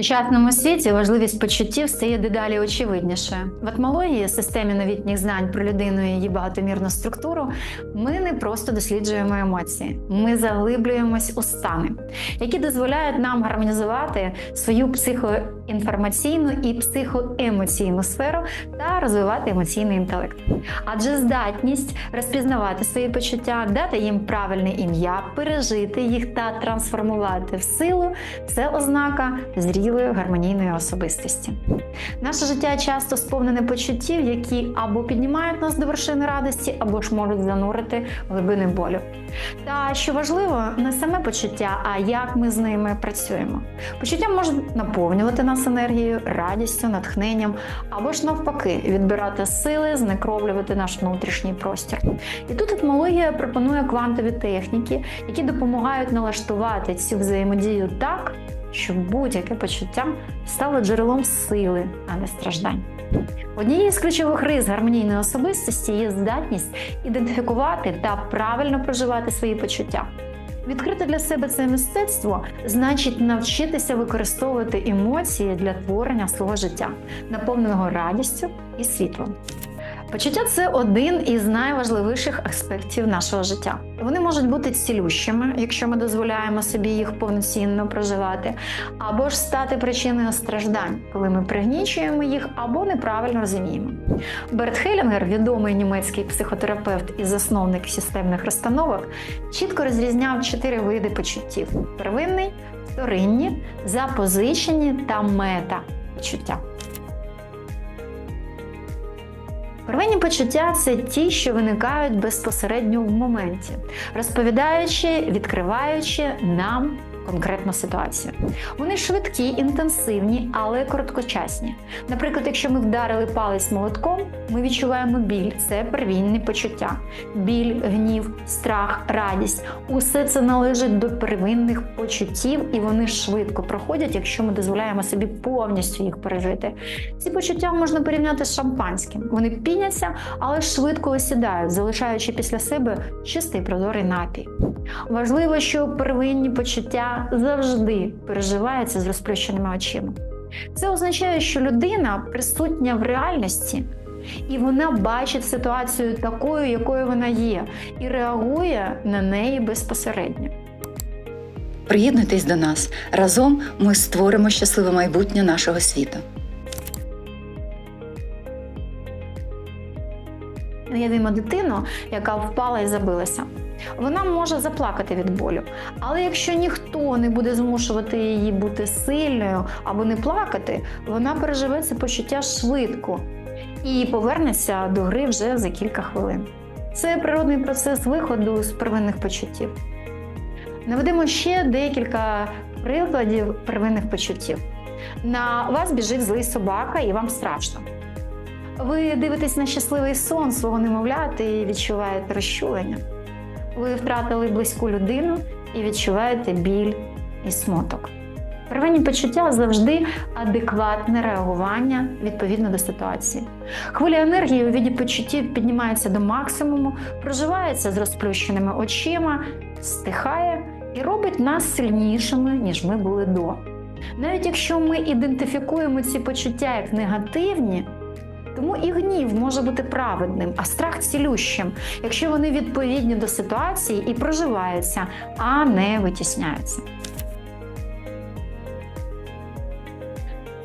Сучасному світі важливість почуттів стає дедалі очевиднішою. В етмології, системі новітніх знань про людину і її багатомірну структуру, ми не просто досліджуємо емоції, ми заглиблюємось у стани, які дозволяють нам гармонізувати свою психоінформаційну і психоемоційну сферу та розвивати емоційний інтелект. Адже здатність розпізнавати свої почуття, дати їм правильне ім'я, пережити їх та трансформувати в силу це ознака зрілої гармонійної особистості. Наше життя часто сповнене почуттів, які або піднімають нас до вершини радості, або ж можуть занурити глибини болю. Та що важливо, не саме почуття, а як ми з ними працюємо. Почуття можуть наповнювати нас енергією, радістю, натхненням, або ж навпаки, відбирати сили, знекровлювати наш внутрішній простір. І тут етмологія пропонує квантові техніки, які допомагають налаштувати цю взаємодію так, щоб будь-яке почуття стало джерелом сили, а не страждань. Однією з ключових рис гармонійної особистості є здатність ідентифікувати та правильно проживати свої почуття. Відкрити для себе це мистецтво значить навчитися використовувати емоції для творення свого життя, наповненого радістю і світлом. Почуття це один із найважливіших аспектів нашого життя. Вони можуть бути цілющими, якщо ми дозволяємо собі їх повноцінно проживати, або ж стати причиною страждань, коли ми пригнічуємо їх або неправильно розуміємо. Берт Хелінгер, відомий німецький психотерапевт і засновник системних розстановок, чітко розрізняв чотири види почуттів: первинний, вторинні, запозичені та мета почуття. Первинні почуття це ті, що виникають безпосередньо в моменті, розповідаючи, відкриваючи нам конкретну ситуацію. Вони швидкі, інтенсивні, але короткочасні. Наприклад, якщо ми вдарили палець молотком, ми відчуваємо біль це первинні почуття. Біль, гнів, страх, радість усе це належить до первинних почуттів, і вони швидко проходять, якщо ми дозволяємо собі повністю їх пережити. Ці почуття можна порівняти з шампанським. Вони піняться, але швидко осідають, залишаючи після себе чистий прозорий напій. Важливо, що первинні почуття завжди переживаються з розплющеними очима. Це означає, що людина присутня в реальності, і вона бачить ситуацію такою, якою вона є, і реагує на неї безпосередньо. Приєднуйтесь до нас. Разом ми створимо щасливе майбутнє нашого світу. Уявімо дитину, яка впала і забилася. Вона може заплакати від болю, але якщо ніхто не буде змушувати її бути сильною або не плакати, вона переживе це почуття швидко і повернеться до гри вже за кілька хвилин. Це природний процес виходу з первинних почуттів. Наведемо ще декілька прикладів первинних почуттів. На вас біжить злий собака, і вам страшно. Ви дивитесь на щасливий сон свого немовляти і відчуваєте розчулення. Ви втратили близьку людину і відчуваєте біль і смуток. Первинні почуття завжди адекватне реагування відповідно до ситуації. Хвиля енергії у віді почуттів піднімається до максимуму, проживається з розплющеними очима, стихає і робить нас сильнішими, ніж ми були до. Навіть якщо ми ідентифікуємо ці почуття як негативні, тому і гнів може бути праведним, а страх цілющим, якщо вони відповідні до ситуації і проживаються, а не витісняються.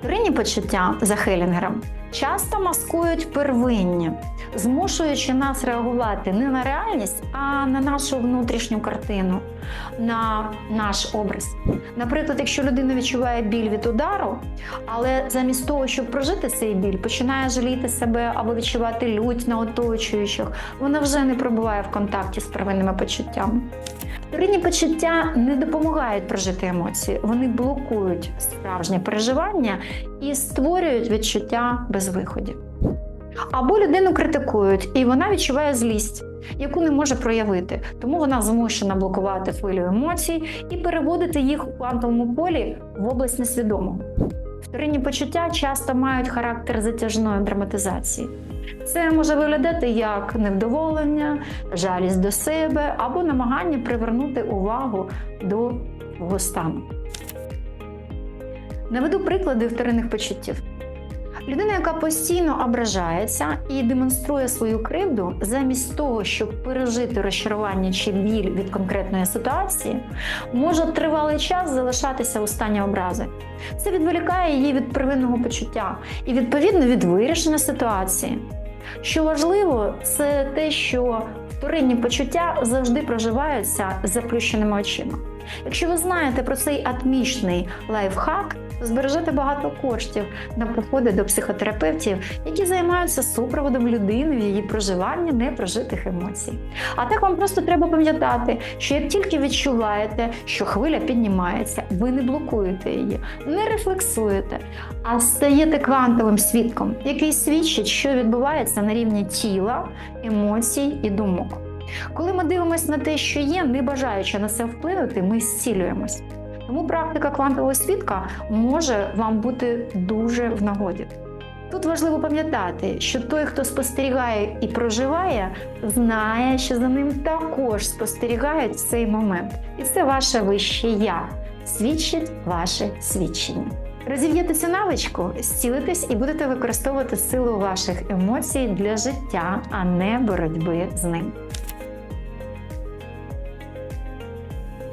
Вторинні почуття за Хелінгером часто маскують первинні, змушуючи нас реагувати не на реальність, а на нашу внутрішню картину, на наш образ. Наприклад, якщо людина відчуває біль від удару, але замість того, щоб прожити цей біль, починає жаліти себе або відчувати лють на оточуючих, вона вже не перебуває в контакті з первинними почуттями. Вторинні почуття не допомагають прожити емоції, вони блокують справжнє переживання і створюють відчуття безвиходів. Або людину критикують, і вона відчуває злість, яку не може проявити, тому вона змушена блокувати хвилю емоцій і переводити їх у квантовому полі в область несвідомого. Вторинні почуття часто мають характер затяжної драматизації. Це може виглядати як невдоволення, жалість до себе або намагання привернути увагу до свого стану. Наведу приклади вторинних почуттів. Людина, яка постійно ображається і демонструє свою кривду, замість того, щоб пережити розчарування чи біль від конкретної ситуації, може тривалий час залишатися у стані образи. Це відволікає її від первинного почуття і відповідно від вирішення ситуації. Що важливо, це те, що вторинні почуття завжди проживаються заплющеними очима. Якщо ви знаєте про цей атмічний лайфхак, то збережете багато коштів на походи до психотерапевтів, які займаються супроводом людини в її проживанні непрожитих емоцій. А так вам просто треба пам'ятати, що як тільки відчуваєте, що хвиля піднімається, ви не блокуєте її, не рефлексуєте, а стаєте квантовим свідком, який свідчить, що відбувається на рівні тіла, емоцій і думок. Коли ми дивимося на те, що є, не бажаючи на це вплинути, ми зцілюємось. Тому практика квантового свідка може вам бути дуже в нагоді. Тут важливо пам'ятати, що той, хто спостерігає і проживає, знає, що за ним також спостерігають в цей момент. І це ваше вище я свідчить ваше свідчення. Розів'єте цю навичку, зцілитесь і будете використовувати силу ваших емоцій для життя, а не боротьби з ним.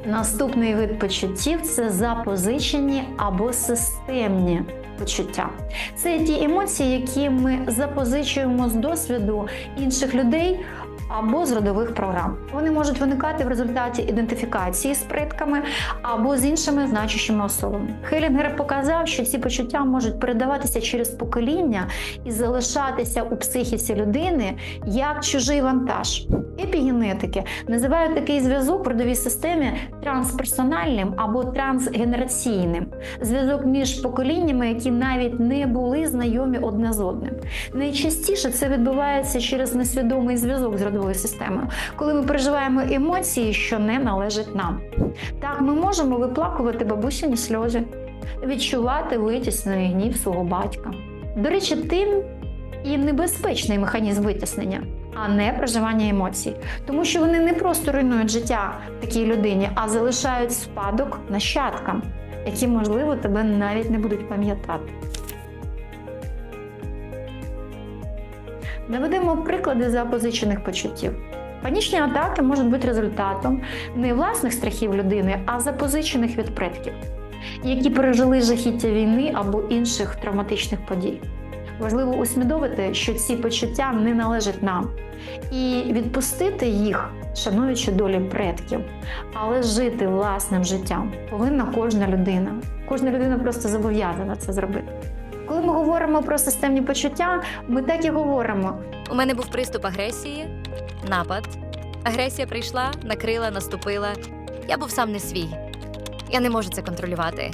Наступний вид почуттів це запозичені або системні почуття. Це ті емоції, які ми запозичуємо з досвіду інших людей. Або з родових програм. Вони можуть виникати в результаті ідентифікації з предками або з іншими значущими особами. Хелінгер показав, що ці почуття можуть передаватися через покоління і залишатися у психіці людини як чужий вантаж. Епігенетики називають такий зв'язок в родовій системі трансперсональним або трансгенераційним зв'язок між поколіннями, які навіть не були знайомі одне з одним. Найчастіше це відбувається через несвідомий зв'язок з родовою системою, коли ми переживаємо емоції, що не належать нам. Так, ми можемо виплакувати бабусині сльози, відчувати витіснений гнів свого батька. До речі, тим і небезпечний механізм витіснення, а не проживання емоцій, тому що вони не просто руйнують життя такій людині, а залишають спадок нащадкам, які, можливо, тебе навіть не будуть пам'ятати. Наведемо приклади запозичених почуттів. Панічні атаки можуть бути результатом не власних страхів людини, а запозичених від предків, які пережили жахіття війни або інших травматичних подій. Важливо усвідомити, що ці почуття не належать нам, і відпустити їх, шануючи долі предків, але жити власним життям повинна кожна людина. Кожна людина просто зобов'язана це зробити. Коли ми говоримо про системні почуття, ми так і говоримо: У мене був приступ агресії, напад. Агресія прийшла, накрила, наступила. Я був сам не свій. Я не можу це контролювати.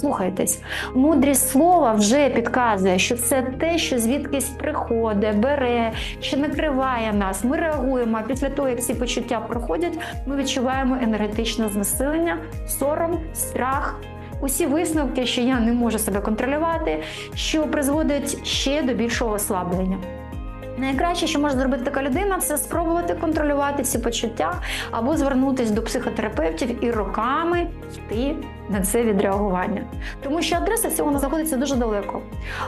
Слухайтесь, мудрість слова вже підказує, що це те, що звідкись приходить, бере, що накриває нас. Ми реагуємо. А після того, як ці почуття проходять, ми відчуваємо енергетичне знесилення, сором, страх. Усі висновки, що я не можу себе контролювати, що призводить ще до більшого ослаблення. Найкраще, що може зробити така людина, це спробувати контролювати ці почуття або звернутися до психотерапевтів і роками йти на це відреагування. Тому що адреса цього знаходиться дуже далеко.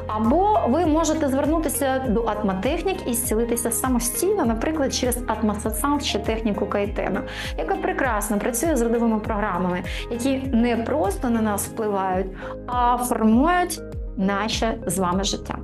Або ви можете звернутися до атмотехнік і зцілитися самостійно, наприклад, через атмосоціал чи техніку Кайтена, яка прекрасно працює з родовими програмами, які не просто на нас впливають, а формують наше з вами життя.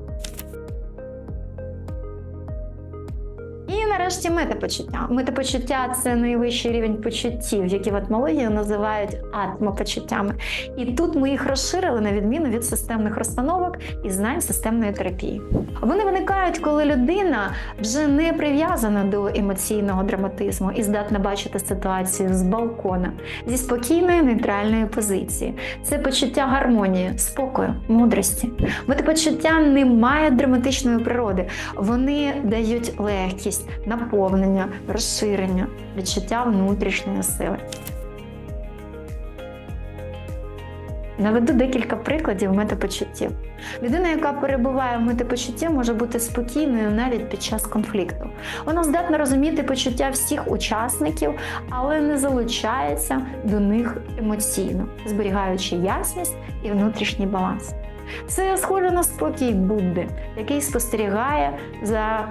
Нарешті метапочуття. Метапочуття це найвищий рівень почуттів, які в етмології називають атмопочуттями. І тут ми їх розширили на відміну від системних розстановок і знань системної терапії. Вони виникають, коли людина вже не прив'язана до емоційного драматизму і здатна бачити ситуацію з балкона зі спокійної нейтральної позиції. Це почуття гармонії, спокою, мудрості. Метапочуття не мають драматичної природи. Вони дають легкість, наповнення, розширення, відчуття внутрішньої сили. Наведу декілька прикладів метапочуттів. Людина, яка перебуває в метапочутті, може бути спокійною навіть під час конфлікту. Вона здатна розуміти почуття всіх учасників, але не залучається до них емоційно, зберігаючи ясність і внутрішній баланс. Це схоже на спокій Будди, який спостерігає за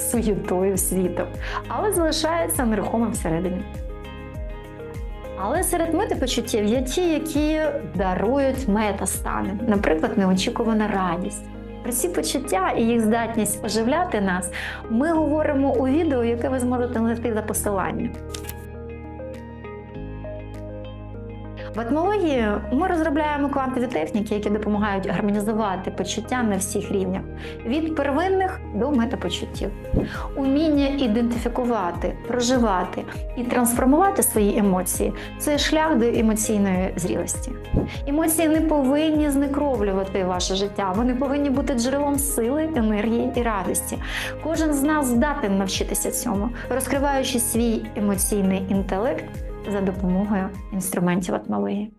суєтою світу, але залишається нерухомим всередині. Але серед метапочуттів є ті, які дарують метастани, наприклад, неочікувана радість. Про ці почуття і їх здатність оживляти нас ми говоримо у відео, яке ви зможете знайти за посиланням. В етмології ми розробляємо квантові техніки, які допомагають гармонізувати почуття на всіх рівнях від первинних до метапочуттів. Уміння ідентифікувати, проживати і трансформувати свої емоції це шлях до емоційної зрілості. Емоції не повинні знекровлювати ваше життя, вони повинні бути джерелом сили, енергії і радості. Кожен з нас здатен навчитися цьому, розкриваючи свій емоційний інтелект за допомогою інструментів атмології.